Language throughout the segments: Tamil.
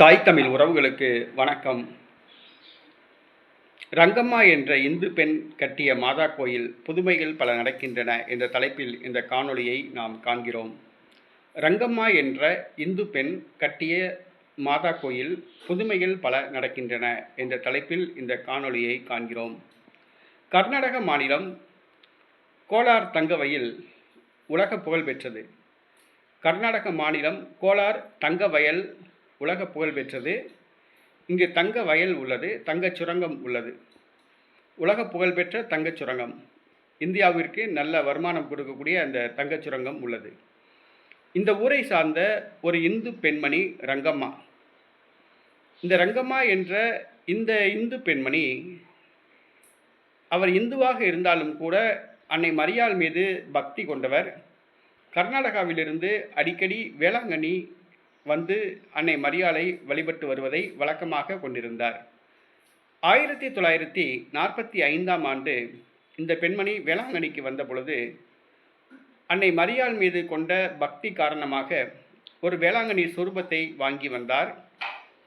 தாய் தமிழ் உறவுகளுக்கு வணக்கம். ரங்கம்மா என்ற இந்து பெண் கட்டிய மாதா கோயில் புதுமைகள் பல நடக்கின்றன என்ற தலைப்பில் இந்த காணொளியை நாம் காண்கிறோம். ரங்கம்மா என்ற இந்து பெண் கட்டிய மாதா கோயில் புதுமைகள் பல நடக்கின்றன என்ற தலைப்பில் இந்த காணொளியை காண்கிறோம். கர்நாடக மாநிலம் கோலார் தங்கவையில் உலக புகழ் பெற்றது. கர்நாடக மாநிலம் கோலார் தங்கவயல் உலக புகழ் பெற்றது. இங்கு தங்க வயல் உள்ளது தங்கச் சுரங்கம் உள்ளது. உலக புகழ்பெற்ற தங்கச் சுரங்கம். இந்தியாவிற்கு நல்ல வருமானம் கொடுக்கக்கூடிய அந்த தங்கச் சுரங்கம் உள்ளது. இந்த ஊரை சார்ந்த ஒரு இந்து பெண்மணி ரங்கம்மா. இந்த ரங்கம்மா என்ற இந்த இந்து பெண்மணி அவர் இந்துவாக இருந்தாலும் கூட அன்னை மரியாள் மீது பக்தி கொண்டவர். கர்நாடகாவிலிருந்து அடிக்கடி வேளாங்கண்ணி வந்து அன்னை மரியாளை வழிபட்டு வருவதை வழக்கமாக கொண்டிருந்தார். ஆயிரத்தி தொள்ளாயிரத்தி நாற்பத்தி ஐந்தாம் ஆண்டு இந்த பெண்மணி வேளாங்கண்ணிக்கு வந்த பொழுது அன்னை மரியாள் மீது கொண்ட பக்தி காரணமாக ஒரு வேளாங்கண்ணி சுரூபத்தை வாங்கி வந்தார்.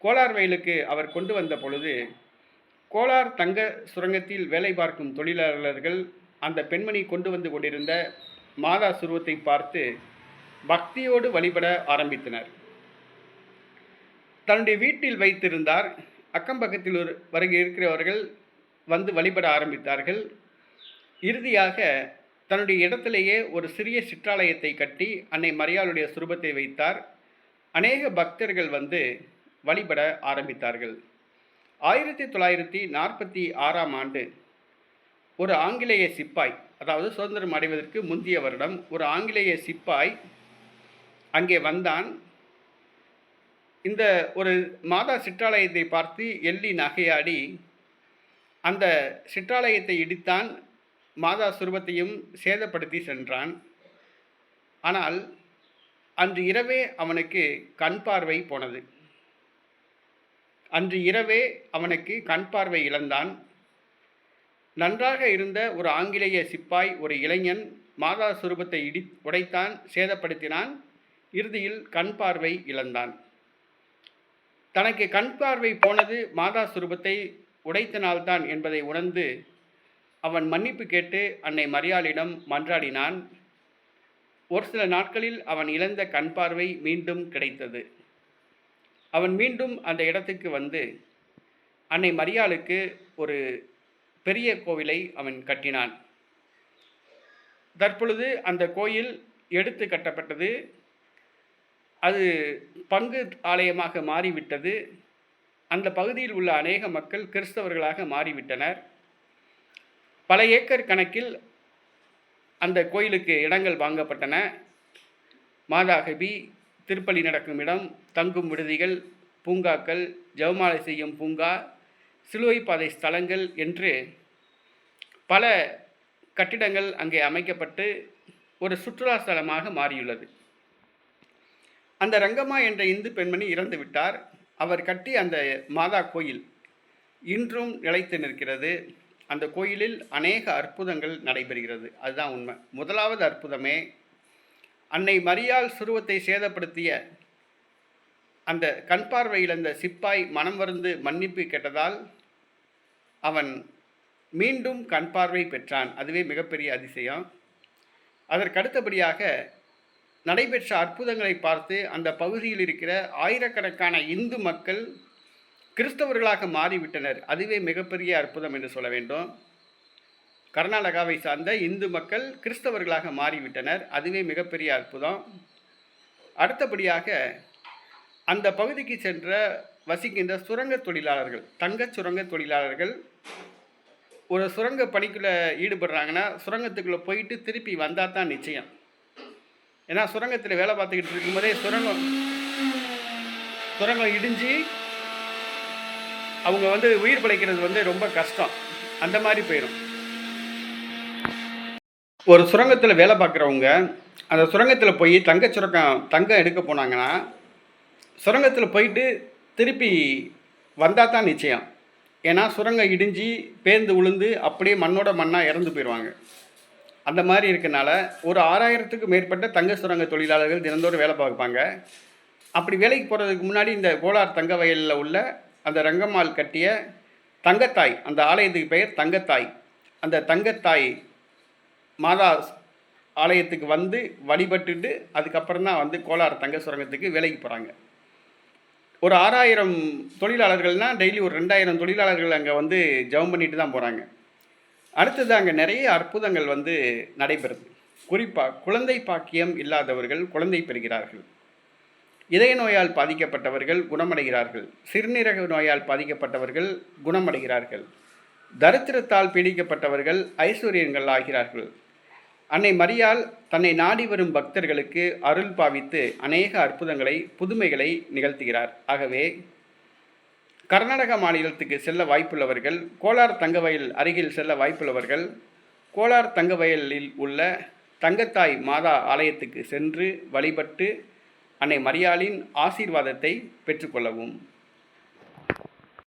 கோலார் வயலுக்கு அவர் கொண்டு வந்த பொழுது கோலார் தங்க சுரங்கத்தில் வேலை பார்க்கும் தொழிலாளர்கள் அந்த பெண்மணி கொண்டு வந்து கொண்டிருந்த மாதா சுருவத்தை பார்த்து பக்தியோடு வழிபட ஆரம்பித்தனர். தன்னுடைய வீட்டில் வைத்திருந்தார். அக்கம் பக்கத்தில் ஒரு வருகை இருக்கிறவர்கள் வந்து வழிபட ஆரம்பித்தார்கள். இறுதியாக தன்னுடைய இடத்திலேயே ஒரு சிறிய சிற்றாலயத்தை கட்டி அன்னை மரியாளுடைய சுரூபத்தை வைத்தார். அநேக பக்தர்கள் வந்து வழிபட ஆரம்பித்தார்கள். ஆயிரத்தி தொள்ளாயிரத்தி நாற்பத்தி ஆறாம் ஆண்டு ஒரு ஆங்கிலேய சிப்பாய் அதாவது சுதந்திரம் அடைவதற்கு முந்தைய வருடம் ஒரு ஆங்கிலேய சிப்பாய் அங்கே வந்தான். இந்த ஒரு மாதா சிற்றாலயத்தை பார்த்து எள்ளி நகையாடி அந்த சிற்றாலயத்தை இடித்தான் மாதா சுரூபத்தையும் சேதப்படுத்தி சென்றான். ஆனால் அன்று இரவே அவனுக்கு கண் பார்வை போனது. அன்று இரவே அவனுக்கு கண் பார்வை இழந்தான். நன்றாக இருந்த ஒரு ஆங்கிலேய சிப்பாய் ஒரு இளைஞன் மாதா சுரூபத்தை இடி உடைத்தான் சேதப்படுத்தினான். இறுதியில் கண் பார்வை இழந்தான். தனக்கு கண் பார்வை போனது மாதா சுரூபத்தை உடைத்தனால்தான் என்பதை உணர்ந்து அவன் மன்னிப்பு கேட்டு அன்னை மரியாளிடம் மன்றாடினான். ஒரு சில நாட்களில் அவன் இழந்த கண் பார்வை மீண்டும் கிடைத்தது. அவன் மீண்டும் அந்த இடத்துக்கு வந்து அன்னை மரியாளுக்கு ஒரு பெரிய கோவிலை அவன் கட்டினான். தற்பொழுது அந்த கோயில் எடுத்து கட்டப்பட்டது. அது பங்கு ஆலயமாக மாறிவிட்டது. அந்த பகுதியில் உள்ள அநேக மக்கள் கிறிஸ்தவர்களாக மாறிவிட்டனர். பல ஏக்கர் கணக்கில் அந்த கோயிலுக்கு இடங்கள் வாங்கப்பட்டன. மாதாகபி திருப்பலி நடக்கும் இடம் தங்கும் விடுதிகள் பூங்காக்கள் ஜெவமாலை செய்யும் பூங்கா சிலுவை பாதை ஸ்தலங்கள் என்று பல கட்டிடங்கள் அங்கே அமைக்கப்பட்டு ஒரு சுற்றுலா ஸ்தலமாக மாறியுள்ளது. அந்த ரங்கம்மா என்ற இந்து பெண்மணி இறந்து விட்டார். அவர் கட்டி அந்த மாதா கோயில் இன்றும் நிலைத்து நிற்கிறது. அந்த கோயிலில் அநேக அற்புதங்கள் நடைபெறுகிறது. அதுதான் உண்மை. முதலாவது அற்புதமே அன்னை மரியாள் சுருவத்தை சேதப்படுத்திய அந்த கண் பார்வையில் அந்த சிப்பாய் மனம் வருந்து மன்னிப்பு கேட்டதால் அவன் மீண்டும் கண் பார்வை பெற்றான். அதுவே மிகப்பெரிய அதிசயம். அதற்கடுத்தபடியாக நடைபெற்ற அற்புதங்களை பார்த்து அந்த பகுதியில் இருக்கிற ஆயிரக்கணக்கான இந்து மக்கள் கிறிஸ்தவர்களாக மாறிவிட்டனர். அதுவே மிகப்பெரிய அற்புதம் என்று சொல்ல வேண்டும். கர்நாடகாவை சார்ந்த இந்து மக்கள் கிறிஸ்தவர்களாக மாறிவிட்டனர். அதுவே மிகப்பெரிய அற்புதம். அடுத்தபடியாக அந்த பகுதிக்கு சென்ற வசிக்கின்ற சுரங்க தொழிலாளர்கள் தங்கச் சுரங்க தொழிலாளர்கள் ஒரு சுரங்க பணிக்குள்ளே ஈடுபடுறாங்கன்னா சுரங்கத்துக்குள்ளே போயிட்டு திருப்பி வந்தால் தான் நிச்சயம். ஏன்னா சுரங்கத்தில் வேலை பார்த்துக்கிட்டு இருக்கும்போதே சுரங்கம் சுரங்கம் இடிஞ்சு அவங்க வந்து உயிர் பிழைக்கிறது வந்து ரொம்ப கஷ்டம். அந்த மாதிரி போயிடும் ஒரு சுரங்கத்தில் வேலை பார்க்குறவங்க அந்த சுரங்கத்தில் போய் தங்க சுரங்கம் தங்கம் எடுக்க போனாங்கன்னா சுரங்கத்தில் போயிட்டு திருப்பி வந்தால் தான் நிச்சயம். ஏன்னா சுரங்கம் இடிஞ்சு பேர்ந்து உளுந்து அப்படியே மண்ணோட மண்ணாக இறந்து போயிடுவாங்க. அந்த மாதிரி இருக்கனால ஒரு ஆறாயிரத்துக்கு மேற்பட்ட தங்க சுரங்க தொழிலாளர்கள் தினந்தோறும் வேலை பார்ப்பாங்க. அப்படி வேலைக்கு போகிறதுக்கு முன்னாடி இந்த கோலார் தங்க வயலில் உள்ள அந்த ரங்கம்மாள் கட்டிய தங்கத்தாய் அந்த ஆலயத்துக்கு பெயர் தங்கத்தாய். அந்த தங்கத்தாய் மாதா ஆலயத்துக்கு வந்து வழிபட்டுட்டு அதுக்கப்புறம் தான் வந்து கோலார் தங்க சுரங்கத்துக்கு வேலைக்கு போகிறாங்க ஒரு ஆறாயிரம் தொழிலாளர்கள்னால் டெய்லி ஒரு ரெண்டாயிரம் தொழிலாளர்கள் அங்கே வந்து ஜெபம் பண்ணிட்டு தான் போகிறாங்க அடுத்தது அங்கே நிறைய அற்புதங்கள் வந்து நடைபெறுது. குறிப்பாக குழந்தை பாக்கியம் இல்லாதவர்கள் குழந்தை பெறுகிறார்கள். இதய நோயால் பாதிக்கப்பட்டவர்கள் குணமடைகிறார்கள். சிறுநீரக நோயால் பாதிக்கப்பட்டவர்கள் குணமடைகிறார்கள். தரித்திரத்தால் பீடிக்கப்பட்டவர்கள் ஐஸ்வர்யங்கள் ஆகிறார்கள். அன்னை மரியால் தன்னை நாடி வரும் பக்தர்களுக்கு அருள் பாவித்து அநேக அற்புதங்களை புதுமைகளை நிகழ்த்துகிறார். ஆகவே கர்நாடக மாநிலத்துக்கு செல்ல வாய்ப்புள்ளவர்கள் கோலார் தங்கவயல் அருகில் செல்ல வாய்ப்புள்ளவர்கள் கோலார் தங்கவயலில் உள்ள தங்கத்தாய் மாதா ஆலயத்துக்கு சென்று வழிபட்டு அன்னை மரியாளின் ஆசீர்வாதத்தை பெற்றுக்கொள்ளவும்.